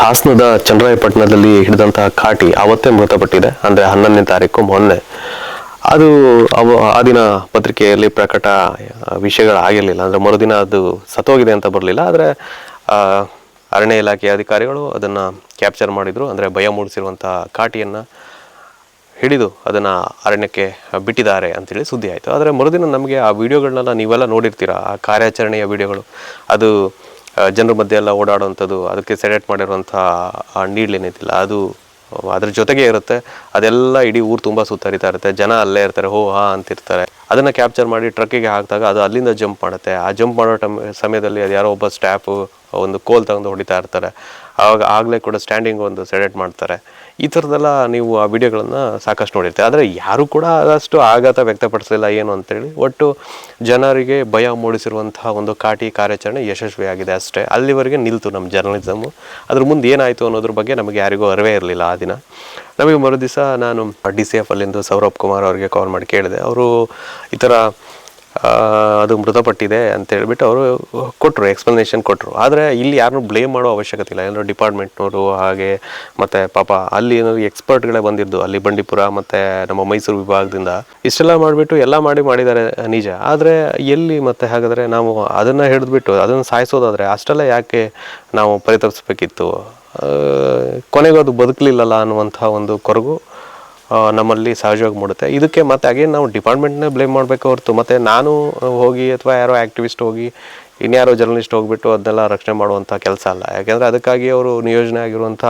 ಹಾಸನದ ಚಂದ್ರಾಯಪಟ್ಟಣದಲ್ಲಿ ಹಿಡಿದಂತಹ ಕಾಟಿ ಅವತ್ತೇ ಮೃತಪಟ್ಟಿದೆ, ಅಂದ್ರೆ ಹನ್ನೊಂದನೇ ತಾರೀಕು ಮೊನ್ನೆ. ಅದು ಅವ, ಆ ದಿನ ಪತ್ರಿಕೆಯಲ್ಲಿ ಪ್ರಕಟ ವಿಷಯಗಳಾಗಿರಲಿಲ್ಲ ಅಂದರೆ ಮರುದಿನ ಅದು ಸತ್ತೋಗಿದೆ ಅಂತ ಬರಲಿಲ್ಲ. ಆದರೆ ಅರಣ್ಯ ಇಲಾಖೆ ಅಧಿಕಾರಿಗಳು ಅದನ್ನ ಕ್ಯಾಪ್ಚರ್ ಮಾಡಿದ್ರು. ಅಂದ್ರೆ ಭಯ ಮೂಡಿಸಿರುವಂತಹ ಕಾಟಿಯನ್ನು ಹಿಡಿದು ಅದನ್ನು ಅರಣ್ಯಕ್ಕೆ ಬಿಟ್ಟಿದ್ದಾರೆ ಅಂತೇಳಿ ಸುದ್ದಿ ಆಯಿತು. ಆದರೆ ಮರುದಿನ ನಮಗೆ ಆ ವಿಡಿಯೋಗಳನ್ನೆಲ್ಲ ನೀವೆಲ್ಲ ನೋಡಿರ್ತೀರ? ಆ ಕಾರ್ಯಾಚರಣೆಯ ವಿಡಿಯೋಗಳು. ಅದು ಜನರ ಮಧ್ಯೆ ಎಲ್ಲ ಓಡಾಡುವಂಥದ್ದು, ಅದಕ್ಕೆ ಸೆಲೆಕ್ಟ್ ಮಾಡಿರುವಂಥ ನೀಡ್ಲೇನಿದ್ದಿಲ್ಲ ಅದು ಅದ್ರ ಜೊತೆಗೆ ಇರುತ್ತೆ. ಅದೆಲ್ಲ ಇಡೀ ಊರು ತುಂಬ ಸುತ್ತರಿತಾ ಇರುತ್ತೆ. ಜನ ಅಲ್ಲೇ ಇರ್ತಾರೆ, ಹೋ, ಹಾ ಅಂತಿರ್ತಾರೆ. ಅದನ್ನು ಕ್ಯಾಪ್ಚರ್ ಮಾಡಿ ಟ್ರಕ್ಕಿಗೆ ಹಾಕಿದಾಗ ಅದು ಅಲ್ಲಿಂದ ಜಂಪ್ ಮಾಡುತ್ತೆ. ಆ ಜಂಪ್ ಮಾಡೋ ಟೈಮ್, ಸಮಯದಲ್ಲಿ ಅದು ಯಾರೋ ಒಬ್ಬ ಸ್ಟ್ಯಾಫು ಒಂದು ಕೋಲ್ ತಗೊಂಡು ಹೊಡಿತಾ ಇರ್ತಾರೆ. ಆವಾಗ ಆಗಲೇ ಕೂಡ ಸ್ಟ್ಯಾಂಡಿಂಗ್ ಒಂದು ಸೆಡೆಟ್ ಮಾಡ್ತಾರೆ. ಈ ಥರದ್ದೆಲ್ಲ ನೀವು ಆ ವಿಡಿಯೋಗಳನ್ನು ಸಾಕಷ್ಟು ನೋಡಿರ್ತೀವಿ ಆದರೆ ಯಾರು ಕೂಡ ಅದಷ್ಟು ಆಘಾತ ವ್ಯಕ್ತಪಡಿಸಲಿಲ್ಲ ಏನು ಅಂತೇಳಿ. ಒಟ್ಟು ಜನರಿಗೆ ಭಯ ಮೂಡಿಸಿರುವಂತಹ ಒಂದು ಕಾಟಿ ಕಾರ್ಯಾಚರಣೆ ಯಶಸ್ವಿಯಾಗಿದೆ ಅಷ್ಟೇ. ಅಲ್ಲಿವರೆಗೆ ನಿಲ್ತು ನಮ್ಮ ಜರ್ನಲಿಸಮು ಅದ್ರ ಮುಂದೆ ಏನಾಯಿತು ಅನ್ನೋದ್ರ ಬಗ್ಗೆ ನಮಗೆ ಯಾರಿಗೂ ಅರಿವೇ ಇರಲಿಲ್ಲ ಆ ದಿನ. ನಮಗೆ ಮರುದಿವಸ ನಾನು ಡಿ ಸಿ ಎಫ್ ಅಲ್ಲಿಂದು ಸೌರಭ್ ಕುಮಾರ್ ಅವರಿಗೆ ಕಾಲ್ ಮಾಡಿ ಕೇಳಿದೆ. ಅವರು ಈ ಥರ ಅದು ಮೃತಪಟ್ಟಿದೆ ಅಂತ ಹೇಳ್ಬಿಟ್ಟು ಅವರು ಕೊಟ್ಟರು ಎಕ್ಸ್ಪ್ಲನೇಷನ್ ಕೊಟ್ಟರು ಆದರೆ ಇಲ್ಲಿ ಯಾರನ್ನೂ ಬ್ಲೇಮ್ ಮಾಡೋ ಅವಶ್ಯಕತೆ ಇಲ್ಲ. ಎಲ್ಲರೂ ಡಿಪಾರ್ಟ್ಮೆಂಟ್ನವರು ಹಾಗೆ, ಮತ್ತು ಪಾಪ ಅಲ್ಲಿ ಏನಾದ್ರು ಎಕ್ಸ್ಪರ್ಟ್ಗಳೇ ಬಂದಿದ್ದು, ಅಲ್ಲಿ ಬಂಡೀಪುರ, ಮತ್ತು ನಮ್ಮ ಮೈಸೂರು ವಿಭಾಗದಿಂದ. ಇಷ್ಟೆಲ್ಲ ಮಾಡಿಬಿಟ್ಟು ಎಲ್ಲ ಮಾಡಿ ಮಾಡಿದ್ದಾರೆ ನಿಜ. ಆದರೆ ಎಲ್ಲಿ ಮತ್ತೆ ಹಾಗಾದರೆ ನಾವು ಅದನ್ನು ಹಿಡಿದ್ಬಿಟ್ಟು, ಅದನ್ನು ಸಾಯಿಸೋದಾದರೆ ಅಷ್ಟೆಲ್ಲ ಯಾಕೆ ನಾವು ಪರಿತಪಿಸ್ಬೇಕಿತ್ತು? ಕೊನೆಗೂ ಅದು ಬದುಕಲಿಲ್ಲಲ್ಲ ಅನ್ನುವಂಥ ಒಂದು ಕೊರಗು. ನಮ್ಮಲ್ಲಿ ಸಹಜವಾಗಿ ಮೂಡುತ್ತೆ. ಇದಕ್ಕೆ ಮತ್ತೆ ಅಗೇನ್ ನಾವು ಡಿಪಾರ್ಟ್ಮೆಂಟ್ನೇ ಬ್ಲೇಮ್ ಮಾಡಬೇಕು ಹೊರತು ಮತ್ತೆ ನಾನು ಹೋಗಿ ಅಥವಾ ಯಾರೋ ಆ್ಯಕ್ಟಿವಿಸ್ಟ್ ಹೋಗಿ, ಇನ್ಯಾರೋ ಜರ್ನಲಿಸ್ಟ್ ಹೋಗ್ಬಿಟ್ಟು ಅದನ್ನೆಲ್ಲ ರಕ್ಷಣೆ ಮಾಡುವಂಥ ಕೆಲಸ ಅಲ್ಲ. ಯಾಕೆಂದರೆ ಅದಕ್ಕಾಗಿ ಅವರು ನಿಯೋಜನೆ ಆಗಿರುವಂಥ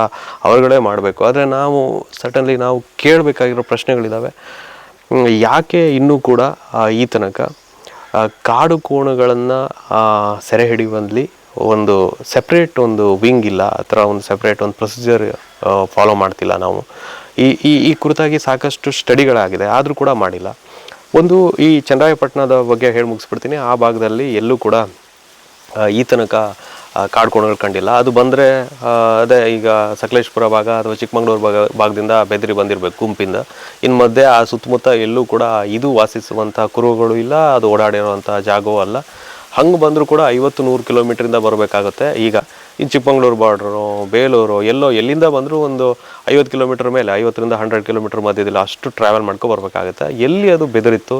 ಅವರುಗಳೇ ಮಾಡಬೇಕು. ಆದರೆ ನಾವು ಸಟನ್ಲಿ ನಾವು ಕೇಳಬೇಕಾಗಿರೋ ಪ್ರಶ್ನೆಗಳಿದ್ದಾವೆ ಯಾಕೆ ಇನ್ನೂ ಕೂಡ ಈ ತನಕ ಕಾಡು ಕೋಣಗಳನ್ನು ಸೆರೆ ಹಿಡಿಯುವಲ್ಲಿ ಒಂದು ಸೆಪ್ರೇಟ್ ಒಂದು ವಿಂಗ್ ಇಲ್ಲ, ಆ ಥರ ಒಂದು ಸೆಪ್ರೇಟ್ ಒಂದು ಪ್ರೊಸೀಜರ್ ಫಾಲೋ ಮಾಡ್ತಿಲ್ಲ ನಾವು. ಈ ಈ ಈ ಕುರಿತಾಗಿ ಸಾಕಷ್ಟು ಸ್ಟಡಿಗಳಾಗಿದೆ, ಆದರೂ ಕೂಡ ಮಾಡಿಲ್ಲ. ಒಂದು ಈ ಚನ್ನರಾಯಪಟ್ಟಣದ ಬಗ್ಗೆ ಹೇಳಿ ಮುಗಿಸ್ಬಿಡ್ತೀನಿ. ಆ ಭಾಗದಲ್ಲಿ ಎಲ್ಲೂ ಕೂಡ ಈ ತನಕ ಕಾಡ್ಕೊಂಡು ಕಂಡಿಲ್ಲ. ಅದು ಬಂದರೆ ಅದೇ ಈಗ ಸಕಲೇಶ್ಪುರ ಭಾಗ ಅಥವಾ ಚಿಕ್ಕಮಗಳೂರು ಭಾಗ, ಭಾಗದಿಂದ ಬೆದರಿ ಬಂದಿರಬೇಕು ಗುಂಪಿಂದ. ಇನ್ನು ಮಧ್ಯೆ ಆ ಸುತ್ತಮುತ್ತ ಎಲ್ಲೂ ಕೂಡ ಇದು ವಾಸಿಸುವಂಥ ಕುರುಗಳು ಇಲ್ಲ, ಅದು ಓಡಾಡಿರುವಂಥ ಜಾಗವೂ ಅಲ್ಲ. ಹಂಗೆ ಬಂದರೂ ಕೂಡ ಐವತ್ತು ನೂರು ಕಿಲೋಮೀಟ್ರಿಂದ ಬರಬೇಕಾಗುತ್ತೆ. ಈಗ ಈ ಚಿಕ್ಕಮಂಗ್ಳೂರು ಬಾರ್ಡ್ರು ಬೇಲೂರು, ಎಲ್ಲೋ ಎಲ್ಲಿಂದ ಬಂದರೂ ಒಂದು ಐವತ್ತು ಕಿಲೋಮೀಟ್ರ್ ಮೇಲೆ, ಐವತ್ತರಿಂದ ಹಂಡ್ರೆಡ್ ಕಿಲೋಮೀಟ್ರ್ ಮಧ್ಯದಲ್ಲಿ ಅಷ್ಟು ಟ್ರಾವೆಲ್ ಮಾಡ್ಕೊ ಬರಬೇಕಾಗುತ್ತೆ. ಎಲ್ಲಿ ಅದು ಬೆದರಿತ್ತು,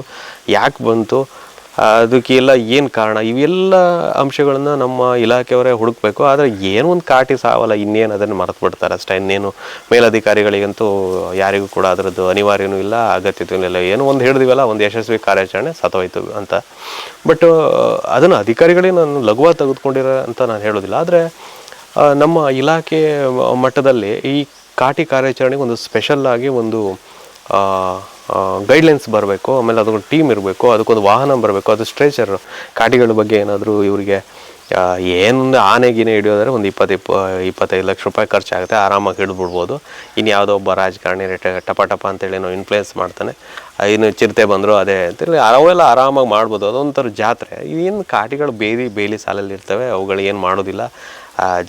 ಯಾಕೆ ಬಂತು ಅದಕ್ಕೆಲ್ಲ ಏನು ಕಾರಣ? ಇವೆಲ್ಲ ಅಂಶಗಳನ್ನು ನಮ್ಮ ಇಲಾಖೆಯವರೇ ಹುಡುಕಬೇಕು. ಆದರೆ ಏನೋ ಒಂದು ಕಾಟಿ ಸಾವಲ್ಲ, ಇನ್ನೇನು ಅದನ್ನು ಮರೆತು ಬಿಡ್ತಾರೆ ಅಷ್ಟೇ. ಇನ್ನೇನು ಮೇಲಧಿಕಾರಿಗಳಿಗಂತೂ ಯಾರಿಗೂ ಕೂಡ ಅದರದ್ದು ಅನಿವಾರ್ಯನೂ ಇಲ್ಲ ಅಗತ್ಯತೆಯೂ ಇಲ್ಲ. ಏನೋ ಒಂದು ಹಿಡಿದಿವಲ್ಲ ಒಂದು ಯಶಸ್ವಿ ಕಾರ್ಯಾಚರಣೆ ಸತೋಯ್ತು ಅಂತ. ಬಟ್ ಅದನ್ನು ಅಧಿಕಾರಿಗಳೇ ನಾನು ಲಘುವಾಗಿ ತೆಗೆದುಕೊಂಡಿರೋ ಅಂತ ನಾನು ಹೇಳೋದಿಲ್ಲ. ಆದರೆ ನಮ್ಮ ಇಲಾಖೆ ಮಟ್ಟದಲ್ಲಿ ಈ ಕಾಟಿ ಕಾರ್ಯಾಚರಣೆಗೆ ಒಂದು ಸ್ಪೆಷಲ್ ಆಗಿ ಒಂದು ಗೈಡ್ಲೈನ್ಸ್ ಬರಬೇಕು, ಆಮೇಲೆ ಅದಕ್ಕೊಂದು ಟೀಮ್ ಇರಬೇಕು, ಅದಕ್ಕೊಂದು ವಾಹನ ಬರಬೇಕು, ಅದು ಸ್ಟ್ರೇಚರ್ ಕಾಟಿಗಳ ಬಗ್ಗೆ ಏನಾದರೂ ಇವರಿಗೆ ಏನು ಆನೆ ಗೀನೆ ಹಿಡಿಯೋದಾದ್ರೆ ಒಂದು ಇಪ್ಪತ್ತು ಇಪ್ಪ, ಇಪ್ಪತ್ತೈದು ಲಕ್ಷ ರೂಪಾಯಿ ಖರ್ಚಾಗುತ್ತೆ, ಆರಾಮಾಗಿ ಹಿಡಿದ್ಬಿಡ್ಬೋದು ಇನ್ನು ಯಾವುದೋ ಒಬ್ಬ ರಾಜಕಾರಣಿ ರೇಟ ಟಪ ಟಪ ಅಂತೇಳಿ ಏನೋ ಇನ್ಫ್ಲುಯೆನ್ಸ್ ಮಾಡ್ತಾನೆ ಇನ್ನು ಚಿರತೆ ಬಂದರು ಅದೇ ಅಂತೇಳಿ ಅವೆಲ್ಲ ಆರಾಮಾಗಿ ಮಾಡ್ಬೋದು, ಅದೊಂಥರ ಜಾತ್ರೆ. ಏನು ಕಾಟಿಗಳು ಬೇಲಿ ಬೇಲಿ ಸಾಲಲ್ಲಿ ಇರ್ತವೆ, ಅವುಗಳು ಏನು ಮಾಡೋದಿಲ್ಲ.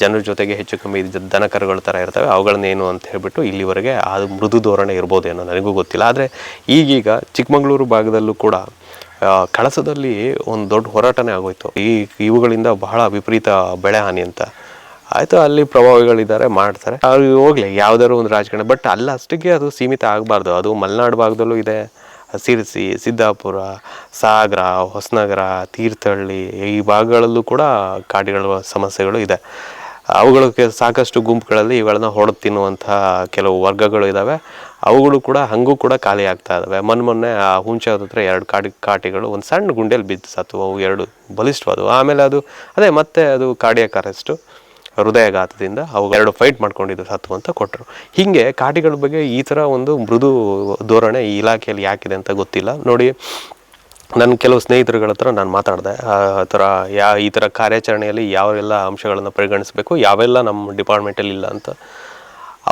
ಜನರ ಜೊತೆಗೆ ಹೆಚ್ಚು ಕಮ್ಮಿ ದನ ಕರುಗಳ ಥರ ಇರ್ತವೆ. ಅವುಗಳನ್ನೇನು ಅಂತ ಹೇಳ್ಬಿಟ್ಟು ಇಲ್ಲಿವರೆಗೆ ಅದು ಮೃದು ಧೋರಣೆ ಇರ್ಬೋದೇನೋ ನನಗೂ ಗೊತ್ತಿಲ್ಲ. ಆದರೆ ಈಗೀಗ ಚಿಕ್ಕಮಗಳೂರು ಭಾಗದಲ್ಲೂ ಕೂಡ ಕಳಸದಲ್ಲಿ ಒಂದು ದೊಡ್ಡ ಹೋರಾಟನೇ ಆಗೋಯ್ತು. ಈ ಇವುಗಳಿಂದ ಬಹಳ ವಿಪರೀತ ಬೆಳೆ ಹಾನಿ ಅಂತ. ಆಯಿತು, ಅಲ್ಲಿ ಪ್ರಭಾವಿಗಳಿದ್ದಾರೆ, ಮಾಡ್ತಾರೆ. ಅವ್ರಿಗೆ ಹೋಗ್ಲಿ, ಯಾವುದಾದ್ರು ಒಂದು ರಾಜಕಾರಣ. ಬಟ್ ಅಲ್ಲ, ಅಷ್ಟಕ್ಕೆ ಅದು ಸೀಮಿತ ಆಗಬಾರ್ದು. ಅದು ಮಲೆನಾಡು ಭಾಗದಲ್ಲೂ ಇದೆ. ಸಿರ್ಸಿ, ಸಿದ್ದಾಪುರ, ಸಾಗರ, ಹೊಸನಗರ, ತೀರ್ಥಹಳ್ಳಿ ಈ ಭಾಗಗಳಲ್ಲೂ ಕೂಡ ಕಾಡಿಗಳ ಸಮಸ್ಯೆಗಳು ಇದೆ. ಅವುಗಳಿಗೆ ಸಾಕಷ್ಟು ಗುಂಪುಗಳಲ್ಲಿ ಇವುಗಳನ್ನ ಹೊಡೆದು ತಿನ್ನುವಂತಹ ಕೆಲವು ವರ್ಗಗಳು ಇದ್ದಾವೆ ಅವುಗಳು ಕೂಡ ಹಂಗೂ ಕೂಡ ಖಾಲಿ ಆಗ್ತಾ ಇದ್ದಾವೆ ಮೊನ್ನೆ ಮೊನ್ನೆ ಆ ಹುಂಚೆ ಹತ್ರ ಎರಡು ಕಾಡಿ, ಕಾಟಿಗಳು ಒಂದು ಸಣ್ಣ ಗುಂಡೆಯಲ್ಲಿ ಬಿದ್ದು ಸತ್ತು ಅವು ಎರಡು ಬಲಿಷ್ಠವಾದವು. ಆಮೇಲೆ ಅದು, ಅದೇ ಮತ್ತೆ ಅದು ಕಾಡಿಯ ಅರೆಸ್ಟು ಹೃದಯಘಾತದಿಂದ ಅವು ಎರಡು ಫೈಟ್ ಮಾಡ್ಕೊಂಡಿದ್ದು ಸತ್ತು ಅಂತ ಕೊಟ್ಟರು. ಹೀಗೆ ಕಾಟಿಗಳ ಬಗ್ಗೆ ಈ ಥರ ಒಂದು ಮೃದು ಧೋರಣೆ ಈ ಇಲಾಖೆಯಲ್ಲಿ ಯಾಕಿದೆ ಅಂತ ಗೊತ್ತಿಲ್ಲ. ನೋಡಿ ನನ್ನ ಕೆಲವು ಸ್ನೇಹಿತರುಗಳ ಹತ್ರ ನಾನು ಮಾತಾಡಿದೆ. ಆ ಥರ ಯಾ, ಈ ಥರ ಕಾರ್ಯಾಚರಣೆಯಲ್ಲಿ ಯಾವೆಲ್ಲ ಅಂಶಗಳನ್ನು ಪರಿಗಣಿಸಬೇಕು, ಯಾವೆಲ್ಲ ನಮ್ಮ ಡಿಪಾರ್ಟ್ಮೆಂಟಲ್ಲಿ ಇಲ್ಲ ಅಂತ.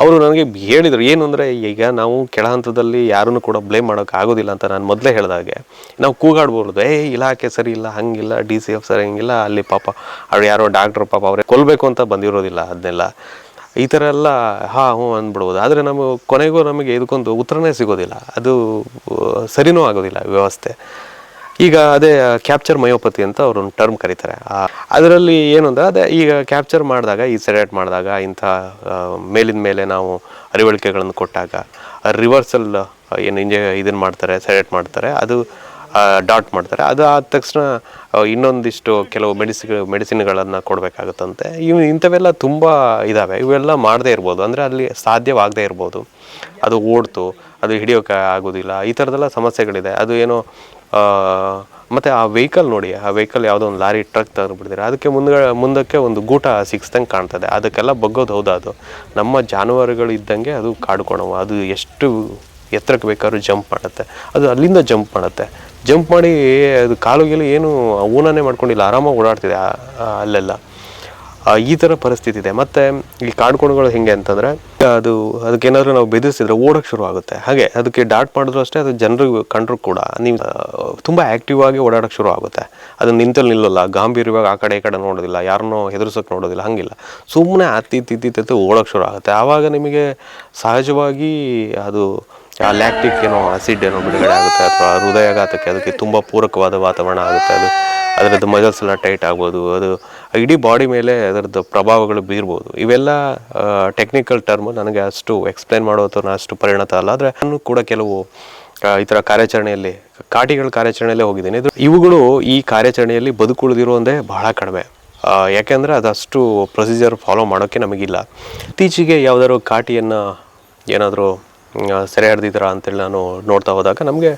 ಅವರು ನನಗೆ ಹೇಳಿದರು, ಏನು ಅಂದರೆ ಈಗ ನಾವು ಕೆಳ ಹಂತದಲ್ಲಿ ಯಾರನ್ನು ಕೂಡ ಬ್ಲೇಮ್ ಮಾಡೋಕೆ ಆಗೋದಿಲ್ಲ ಅಂತ ನಾನು ಮೊದಲೇ ಹೇಳಿದಾಗೆ. ನಾವು ಕೂಗಾಡ್ಬೋದು. ಏ ಇಲಾಖೆ ಸರಿ ಇಲ್ಲ, ಹಂಗಿಲ್ಲ ಡಿ ಸಿ ಎಫ್ ಸರಿ ಹಂಗಿಲ್ಲ, ಅಲ್ಲಿ ಪಾಪ ಅವ್ರು ಯಾರೋ ಡಾಕ್ಟ್ರು ಪಾಪ ಅವರೇ ಕೊಲ್ಲಬೇಕು ಅಂತ ಬಂದಿರೋದಿಲ್ಲ ಅದನ್ನೆಲ್ಲ. ಈ ಥರ ಎಲ್ಲ, ಹಾ, ಹ್ಞೂ ಅಂದ್ಬಿಡ್ಬೋದು. ಆದರೆ ನಮಗೆ ಕೊನೆಗೂ ನಮಗೆ ಇದಕ್ಕೊಂದು ಉತ್ತರನೇ ಸಿಗೋದಿಲ್ಲ. ಅದು ಸರಿನೂ ಆಗೋದಿಲ್ಲ ವ್ಯವಸ್ಥೆ. ಈಗ ಅದೇ ಕ್ಯಾಪ್ಚರ್ ಮಯೋಪತಿ ಅಂತ ಅವ್ರು ಒಂದು ಟರ್ಮ್ ಕರೀತಾರೆ ಅದರಲ್ಲಿ ಏನು ಅಂದರೆ, ಅದೇ ಈಗ ಕ್ಯಾಪ್ಚರ್ ಮಾಡಿದಾಗ ಈ ಸೆಲೆಕ್ಟ್ ಮಾಡಿದಾಗ, ಇಂಥ ಮೇಲಿನ ಮೇಲೆ ನಾವು ಅರಿವಳಿಕೆಗಳನ್ನು ಕೊಟ್ಟಾಗ ರಿವರ್ಸಲ್ ಏನು ಇಂಜೆ ಇದನ್ನು ಮಾಡ್ತಾರೆ ಸೆಲೆಕ್ಟ್ ಮಾಡ್ತಾರೆ, ಅದು ಡಾಟ್ ಮಾಡ್ತಾರೆ. ಅದು ಆದ ತಕ್ಷಣ ಇನ್ನೊಂದಿಷ್ಟು ಕೆಲವು ಮೆಡಿಸಿ ಮೆಡಿಸಿನ್ಗಳನ್ನು ಕೊಡಬೇಕಾಗುತ್ತಂತೆ. ಇವು ಇಂಥವೆಲ್ಲ ತುಂಬ ಇದ್ದಾವೆ ಇವೆಲ್ಲ ಮಾಡದೇ ಇರ್ಬೋದು. ಅಂದರೆ ಅಲ್ಲಿ ಸಾಧ್ಯವಾಗದೇ ಇರ್ಬೋದು. ಅದು ಓಡ್ತು, ಅದು ಹಿಡಿಯೋಕೆ ಆಗೋದಿಲ್ಲ. ಈ ಥರದೆಲ್ಲ ಸಮಸ್ಯೆಗಳಿದೆ. ಅದು ಏನೋ ಮತ್ತೆ ಆ ವೆಹಿಕಲ್ ನೋಡಿ, ಆ ವೆಹಿಕಲ್ ಯಾವುದೋ ಒಂದು ಲಾರಿ ಟ್ರಕ್ ತೆಗೆದು ಬಿಡ್ತಾರೆ ಅದಕ್ಕೆ ಮುಂದ್ಗಡೆ, ಮುಂದಕ್ಕೆ ಒಂದು ಗೂಟ ಸಿಕ್ಸ್ದಂಗೆ ಕಾಣ್ತದೆ. ಅದಕ್ಕೆಲ್ಲ ಬಗ್ಗೋದು ಹೌದಾ ಅದು? ನಮ್ಮ ಜಾನುವಾರುಗಳು ಇದ್ದಂಗೆ ಅದು ಕಾಡ್ಕೊಳವು. ಅದು ಎಷ್ಟು ಎತ್ತರಕ್ಕೆ ಬೇಕಾದ್ರೂ ಜಂಪ್ ಮಾಡುತ್ತೆ. ಅದು ಅಲ್ಲಿಂದ ಜಂಪ್ ಮಾಡುತ್ತೆ. ಜಂಪ್ ಮಾಡಿ ಅದು ಕಾಲುಗೆಲ್ಲ ಏನು ಊನನೇ ಮಾಡ್ಕೊಂಡಿಲ್ಲ. ಆರಾಮಾಗಿ ಓಡಾಡ್ತಿದೆ ಅಲ್ಲೆಲ್ಲ. ಈ ಥರ ಪರಿಸ್ಥಿತಿ ಇದೆ. ಮತ್ತು ಈ ಕಾಡ್ಕೋಣಗಳು ಹೆಂಗೆ ಅಂತಂದರೆ, ಅದು, ಅದಕ್ಕೇನಾದ್ರೂ ನಾವು ಬೆದರಿಸಿದ್ರೆ ಓಡೋಕೆ ಶುರು ಆಗುತ್ತೆ. ಹಾಗೆ ಅದಕ್ಕೆ ಡಾಟ್ ಮಾಡಿದ್ರು ಅಷ್ಟೇ ಅದು ಜನರು ಕಂಡ್ರು ಕೂಡ ನೀವು ತುಂಬ ಆಕ್ಟಿವ್ ಆಗಿ ಓಡಾಡೋಕೆ ಶುರು ಆಗುತ್ತೆ. ಅದು ನಿಂತಲ್ಲಿ ನಿಲ್ಲಲ್ಲ, ಗಾಂಭೀರ್ಯವಾಗಿ ಆ ಕಡೆ ಈ ಕಡೆ ನೋಡೋದಿಲ್ಲ, ಯಾರನ್ನೋ ಹೆದರ್ಸೋಕೆ ನೋಡೋದಿಲ್ಲ, ಹಾಗಿಲ್ಲ. ಸುಮ್ಮನೆ ಅತ್ತಿ ತಿತ್ತಿ ಓಡೋಕೆ ಶುರು ಆಗುತ್ತೆ. ಆವಾಗ ನಿಮಗೆ ಸಹಜವಾಗಿ ಅದು, ಆ ಲ್ಯಾಕ್ಟಿಕ್ ಏನೋ ಆಸಿಡ್ ಏನೋ ಬಿಡುಗಡೆ ಆಗುತ್ತೆ, ಅಥವಾ ಹೃದಯಾಘಾತಕ್ಕೆ ಅದಕ್ಕೆ ತುಂಬ ಪೂರಕವಾದ ವಾತಾವರಣ ಆಗುತ್ತೆ, ಅದು ಅದರದ್ದು ಮಜಲ್ಸ್ ಎಲ್ಲ ಟೈಟ್ ಆಗ್ಬೋದು, ಅದು ಇಡೀ ಬಾಡಿ ಮೇಲೆ ಅದರದ್ದು ಪ್ರಭಾವಗಳು ಬೀರ್ಬೋದು. ಇವೆಲ್ಲ ಟೆಕ್ನಿಕಲ್ ಟರ್ಮ್ ನನಗೆ ಅಷ್ಟು ಎಕ್ಸ್ಪ್ಲೈನ್ ಮಾಡೋ ಅಥವಾ ನಾನು ಅಷ್ಟು ಪರಿಣತ ಅಲ್ಲ. ಆದರೆ ನಾನು ಕೂಡ ಕೆಲವು ಈ ಥರ ಕಾರ್ಯಾಚರಣೆಯಲ್ಲಿ, ಕಾಟಿಗಳ ಕಾರ್ಯಾಚರಣೆಯಲ್ಲೇ ಹೋಗಿದ್ದೀನಿ. ಇವುಗಳು ಈ ಕಾರ್ಯಾಚರಣೆಯಲ್ಲಿ ಬದುಕುಳಿದಿರುವಂದೇ ಬಹಳ ಕಡಿಮೆ. ಯಾಕೆಂದರೆ ಯಾಕೆಂದರೆ ಅದಷ್ಟು ಪ್ರೊಸೀಜರ್ ಫಾಲೋ ಮಾಡೋಕ್ಕೆ ನಮಗಿಲ್ಲ. ಇತ್ತೀಚೆಗೆ ಯಾವುದಾದ್ರು ಕಾಟಿಯನ್ನು ಏನಾದರೂ ಸೆರೆ ಹಿಡ್ದಿದ್ದೀರಾ ಅಂತೇಳಿ ನಾನು ನೋಡ್ತಾ ಹೋದಾಗ ನಮಗೆ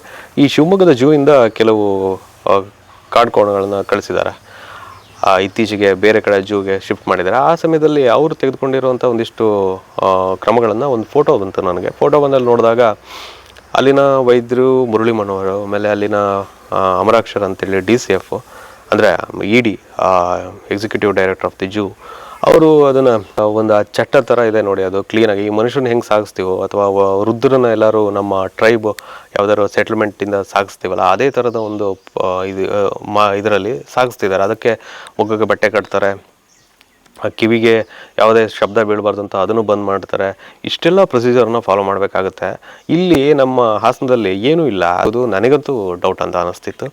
ಈ ಶಿವಮೊಗ್ಗದ ಜೂಯಿಂದ ಕೆಲವು ಆ, ಕಾಡ್ಕೋಣಗಳನ್ನ ಕಳಿಸಿದ್ದಾರೆ. ಇತ್ತೀಚೆಗೆ ಬೇರೆ ಕಡೆ ಜೂಗೆ ಶಿಫ್ಟ್ ಮಾಡಿದ್ದಾರೆ. ಆ ಸಮಯದಲ್ಲಿ ಅವರು ತೆಗೆದುಕೊಂಡಿರುವಂಥ ಒಂದಿಷ್ಟು ಕ್ರಮಗಳನ್ನು ಒಂದು ಫೋಟೋ ಬಂತು ನನಗೆ. ಫೋಟೋ ಬಂದಲ್ಲಿ ನೋಡಿದಾಗ ಅಲ್ಲಿನ ವೈದ್ಯರು ಮುರಳಿ ಮನೋಹರ್ ಆಮೇಲೆ ಅಲ್ಲಿನ ಅಮರಾಕ್ಷರ್ ಅಂತೇಳಿ ಡಿ ಸಿ ಎಫ್ ಅಂದರೆ E D executive director of the zoo ಅವರು ಅದನ್ನು ಒಂದು ಚಟ್ಟ ಥರ ಇದೆ ನೋಡಿ ಅದು ಕ್ಲೀನಾಗಿ ಈ ಮನುಷ್ಯನ ಹೆಂಗೆ ಸಾಗಿಸ್ತೀವೋ ಅಥವಾ ವೃದ್ಧರನ್ನ ಎಲ್ಲರೂ ನಮ್ಮ ಟ್ರೈಬ್ ಯಾವ್ದಾದ್ರು ಸೆಟ್ಲ್ಮೆಂಟಿಂದ ಸಾಗಿಸ್ತೀವಲ್ಲ, ಅದೇ ಥರದ ಒಂದು ಇದು ಮಾ, ಇದರಲ್ಲಿ ಸಾಗಿಸ್ತಿದ್ದಾರೆ. ಅದಕ್ಕೆ ಮುಗ್ಗಕ್ಕೆ ಬಟ್ಟೆ ಕಟ್ತಾರೆ ಕಿವಿಗೆ ಯಾವುದೇ ಶಬ್ದ ಬೀಳಬಾರ್ದು ಅಂತ ಅದನ್ನು ಬಂದ್ ಮಾಡ್ತಾರೆ. ಇಷ್ಟೆಲ್ಲ ಪ್ರೊಸೀಜರ್ನ ಫಾಲೋ ಮಾಡಬೇಕಾಗುತ್ತೆ. ಇಲ್ಲಿ ನಮ್ಮ ಹಾಸನದಲ್ಲಿ ಏನೂ ಇಲ್ಲ. ಅದು ನನಗಂತೂ ಡೌಟ್ ಅಂತ ಅನಿಸ್ತಿತ್ತು.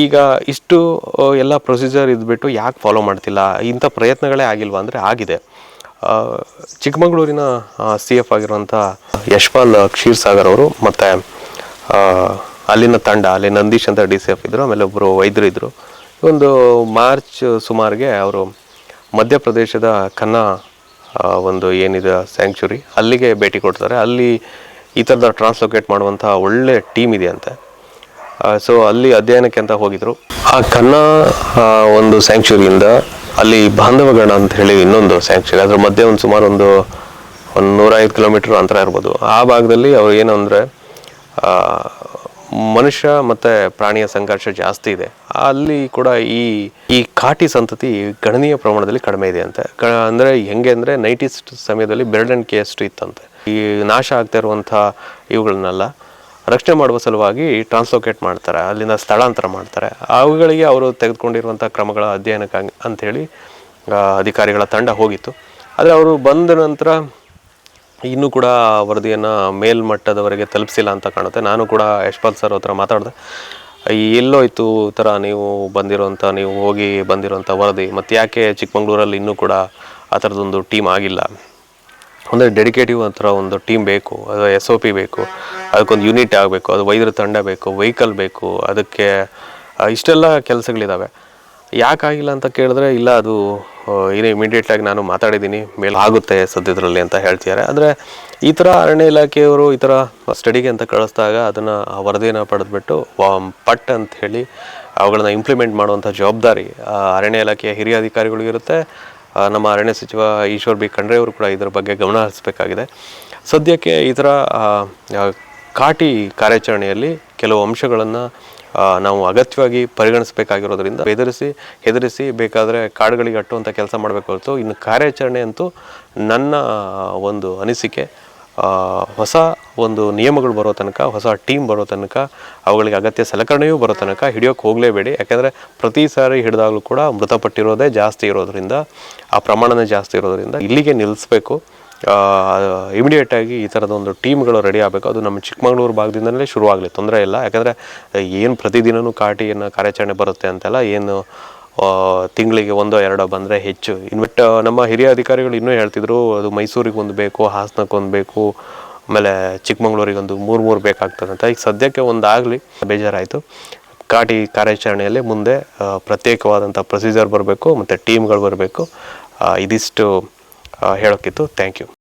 ಈಗ ಇಷ್ಟು ಎಲ್ಲ ಪ್ರೊಸೀಜರ್ ಇದ್ಬಿಟ್ಟು ಯಾಕೆ ಫಾಲೋ ಮಾಡ್ತಿಲ್ಲ? ಇಂಥ ಪ್ರಯತ್ನಗಳೇ ಆಗಿಲ್ವಾ? ಅಂದರೆ ಆಗಿದೆ. ಚಿಕ್ಕಮಗಳೂರಿನ ಸಿ ಎಫ್ ಆಗಿರುವಂಥ ಯಶ್ಪಾಲ್ ಕ್ಷೀರ್ಸಾಗರ್ ಅವರು ಮತ್ತು ಅಲ್ಲಿನ ತಂಡ, ಅಲ್ಲಿ ನಂದೀಶ್ ಅಂತ ಡಿ ಸಿ ಎಫ್ ಇದ್ದರು ಆಮೇಲೆ ಒಬ್ಬರು ವೈದ್ಯರು ಇದ್ದರು ಒಂದು ಮಾರ್ಚ್ ಸುಮಾರಿಗೆ ಅವರು ಮಧ್ಯಪ್ರದೇಶದ ಕನ್ನ ಒಂದು ಏನಿದೆ ಸ್ಯಾಂಕ್ಚುರಿ ಅಲ್ಲಿಗೆ ಭೇಟಿ ಕೊಡ್ತಾರೆ. ಅಲ್ಲಿ ಈ ಥರದ ಟ್ರಾನ್ಸ್ಲೋಕೇಟ್ ಮಾಡುವಂಥ ಒಳ್ಳೆ ಟೀಮ್ ಇದೆ ಅಂತೆ ಸೊ ಅಲ್ಲಿ ಅಧ್ಯಯನಕ್ಕೆ ಅಂತ ಹೋಗಿದ್ರು. ಆ ಕನ್ನ ಒಂದು ಸ್ಯಾಂಕ್ಚುರಿಯಿಂದ ಅಲ್ಲಿ ಬಾಂಧವಗಣ ಅಂತ ಹೇಳಿ ಇನ್ನೊಂದು ಸ್ಯಾಂಕ್ಚುರಿ ಅದ್ರ ಮಧ್ಯೆ ಒಂದು ಸುಮಾರು ಒಂದು ಒಂದು ನೂರೈದು ಕಿಲೋಮೀಟರ್ ಅಂತರ ಇರ್ಬೋದು. ಆ ಭಾಗದಲ್ಲಿ ಅವ್ರು ಏನು ಅಂದರೆ ಮನುಷ್ಯ ಮತ್ತು ಪ್ರಾಣಿಯ ಸಂಘರ್ಷ ಜಾಸ್ತಿ ಇದೆ. ಅಲ್ಲಿ ಕೂಡ ಈ ಈ ಕಾಟಿ ಸಂತತಿ ಗಣನೀಯ ಪ್ರಮಾಣದಲ್ಲಿ ಕಡಿಮೆ ಇದೆ ಅಂತೆ. ಕ, ಅಂದರೆ ಹೆಂಗೆ ಅಂದರೆ ನೈಟಿಸ್ಟ್ ಸಮಯದಲ್ಲಿ ಬೆರಳೆಣಿಕೆ ಅಷ್ಟು ಇತ್ತಂತೆ ಈ ನಾಶ ಆಗ್ತಾ ಇರುವಂಥ ಇವುಗಳನ್ನೆಲ್ಲ ರಕ್ಷಣೆ ಮಾಡುವ ಸಲುವಾಗಿ ಟ್ರಾನ್ಸ್ಲೋಕೇಟ್ ಮಾಡ್ತಾರೆ, ಅಲ್ಲಿಂದ ಸ್ಥಳಾಂತರ ಮಾಡ್ತಾರೆ. ಅವುಗಳಿಗೆ ಅವರು ತೆಗೆದುಕೊಂಡಿರುವಂಥ ಕ್ರಮಗಳ ಅಧ್ಯಯನಕ್ಕೆ ಅಂಗ್- ಅಂಥೇಳಿ ಅಧಿಕಾರಿಗಳ ತಂಡ ಹೋಗಿತ್ತು. ಆದರೆ ಅವರು ಬಂದ ನಂತರ ಇನ್ನೂ ಕೂಡ ವರದಿಯನ್ನು ಮೇಲ್ಮಟ್ಟದವರೆಗೆ ತಲುಪಿಸಿಲ್ಲ ಅಂತ ಕಾಣುತ್ತೆ. ನಾನು ಕೂಡ ಯಶ್ಪಾಲ್ ಸರ್ ಹತ್ರ ಮಾತಾಡಿದೆ ಎಲ್ಲೋಯ್ತು ಥರ ನೀವು ಬಂದಿರುವಂಥ ನೀವು ಹೋಗಿ ಬಂದಿರುವಂಥ ವರದಿ, ಮತ್ತು ಯಾಕೆ ಚಿಕ್ಕಮಂಗ್ಳೂರಲ್ಲಿ ಇನ್ನೂ ಕೂಡ ಆ ಥರದೊಂದು ಟೀಮ್ ಆಗಿಲ್ಲ? ಅಂದರೆ ಡೆಡಿಕೇಟಿವ್ ಹತ್ರ ಒಂದು ಟೀಮ್ ಬೇಕು, ಅದು ಎಸ್ ಒ ಪಿ ಬೇಕು, ಅದಕ್ಕೊಂದು ಯೂನಿಟ್ ಆಗಬೇಕು, ಅದು ವೈದ್ಯರ ತಂಡ ಬೇಕು ವೆಹಿಕಲ್ ಬೇಕು, ಅದಕ್ಕೆ ಇಷ್ಟೆಲ್ಲ ಕೆಲಸಗಳಿದ್ದಾವೆ ಯಾಕಾಗಿಲ್ಲ ಅಂತ ಕೇಳಿದ್ರೆ, ಇಲ್ಲ ಅದು ಏನೇ ಏನು ಇಮಿಡಿಯೇಟ್ ಆಗಿ ನಾನು ಮಾತಾಡಿದ್ದೀನಿ, ಮೇಲೆ ಆಗುತ್ತೆ ಸದ್ಯದರಲ್ಲಿ ಅಂತ ಹೇಳ್ತಿದ್ದಾರೆ. ಆದರೆ ಈ ಥರ ಅರಣ್ಯ ಇಲಾಖೆಯವರು ಈ ಥರ ಸ್ಟಡಿಗೆ ಅಂತ ಕಳಿಸ್ದಾಗ ಅದನ್ನು ವರದಿಯನ್ನು ಪಡೆದ್ಬಿಟ್ಟು ಪಟ್ ಅಂತ ಹೇಳಿ, ಅವುಗಳನ್ನ ಇಂಪ್ಲಿಮೆಂಟ್ ಮಾಡುವಂಥ ಜವಾಬ್ದಾರಿ ಅರಣ್ಯ ಇಲಾಖೆಯ ಹಿರಿಯ ಅಧಿಕಾರಿಗಳಿಗಿರುತ್ತೆ ನಮ್ಮ ಅರಣ್ಯ ಸಚಿವ ಈಶ್ವರ್ ಬಿ ಖಂಡ್ರೆ ಅವರು ಕೂಡ ಇದರ ಬಗ್ಗೆ ಗಮನ ಹರಿಸಬೇಕಾಗಿದೆ. ಸದ್ಯಕ್ಕೆ ಈ ಥರ ಕಾಟಿ ಕಾರ್ಯಾಚರಣೆಯಲ್ಲಿ ಕೆಲವು ಅಂಶಗಳನ್ನು ನಾವು ಅಗತ್ಯವಾಗಿ ಪರಿಗಣಿಸಬೇಕಾಗಿರೋದ್ರಿಂದ ಬೆದರಿಸಿ, ಹೆದರಿಸಿ ಬೇಕಾದರೆ ಕಾಡುಗಳಿಗೆ ಅಟ್ಟುವಂಥ ಕೆಲಸ ಮಾಡಬೇಕು ಹೊರತು ಇನ್ನು ಕಾರ್ಯಾಚರಣೆ ಅಂತೂ ನನ್ನ ಒಂದು ಅನಿಸಿಕೆ. ಹೊಸ ಒಂದು ನಿಯಮಗಳು ಬರೋ ತನಕ, ಹೊಸ ಟೀಮ್ ಬರೋ ತನಕ, ಅವುಗಳಿಗೆ ಅಗತ್ಯ ಸಲಕರಣೆಯೂ ಬರೋ ತನಕ ಹಿಡಿಯೋಕೆ ಹೋಗಲೇಬೇಡಿ. ಯಾಕೆಂದರೆ ಪ್ರತಿ ಸಾರಿ ಹಿಡಿದಾಗಲೂ ಕೂಡ ಮೃತಪಟ್ಟಿರೋದೇ ಜಾಸ್ತಿ ಇರೋದರಿಂದ, ಆ ಪ್ರಮಾಣನೇ ಜಾಸ್ತಿ ಇರೋದರಿಂದ ಇಲ್ಲಿಗೆ ನಿಲ್ಲಿಸಬೇಕು ಇಮಿಡಿಯೇಟಾಗಿ ಈ ಥರದ ಒಂದು ಟೀಮ್ಗಳು ರೆಡಿ ಆಗಬೇಕು. ಅದು ನಮ್ಮ ಚಿಕ್ಕಮಗಳೂರು ಭಾಗದಿಂದಲೇ ಶುರುವಾಗಲಿ, ತೊಂದರೆ ಇಲ್ಲ. ಯಾಕಂದರೆ, ಏನು ಪ್ರತಿದಿನವೂ ಕಾಟಿಯನ್ನು ಕಾರ್ಯಾಚರಣೆ ಬರುತ್ತೆ ಅಂತೆಲ್ಲ ಏನು ತಿಂಗಳಿಗೆ ಒಂದೋ ಎರಡೋ ಬಂದರೆ ಹೆಚ್ಚು. ಇನ್ವಿಟ್ ನಮ್ಮ ಹಿರಿಯ ಅಧಿಕಾರಿಗಳು ಇನ್ನೂ ಹೇಳ್ತಿದ್ರು, ಅದು ಮೈಸೂರಿಗೆ ಒಂದು ಬೇಕು, ಹಾಸನಕ್ಕೆ ಒಂದು ಬೇಕು, ಆಮೇಲೆ ಚಿಕ್ಕಮಗಳೂರಿಗೆ ಒಂದು ಮೂರು ಮೂರು ಬೇಕಾಗ್ತದೆ ಅಂತ. ಈಗ ಸದ್ಯಕ್ಕೆ ಒಂದು ಆಗಲಿ, ಬೇಜಾರಾಯಿತು. ಕಾಟಿ ಕಾರ್ಯಾಚರಣೆಯಲ್ಲಿ ಮುಂದೆ ಪ್ರತ್ಯೇಕವಾದಂಥ ಪ್ರೊಸೀಜರ್ ಬರಬೇಕು, ಮತ್ತು ಟೀಮ್ಗಳು ಬರಬೇಕು. ಇದಿಷ್ಟು ಹೇಳೋಕ್ಕಿತ್ತು. Thank you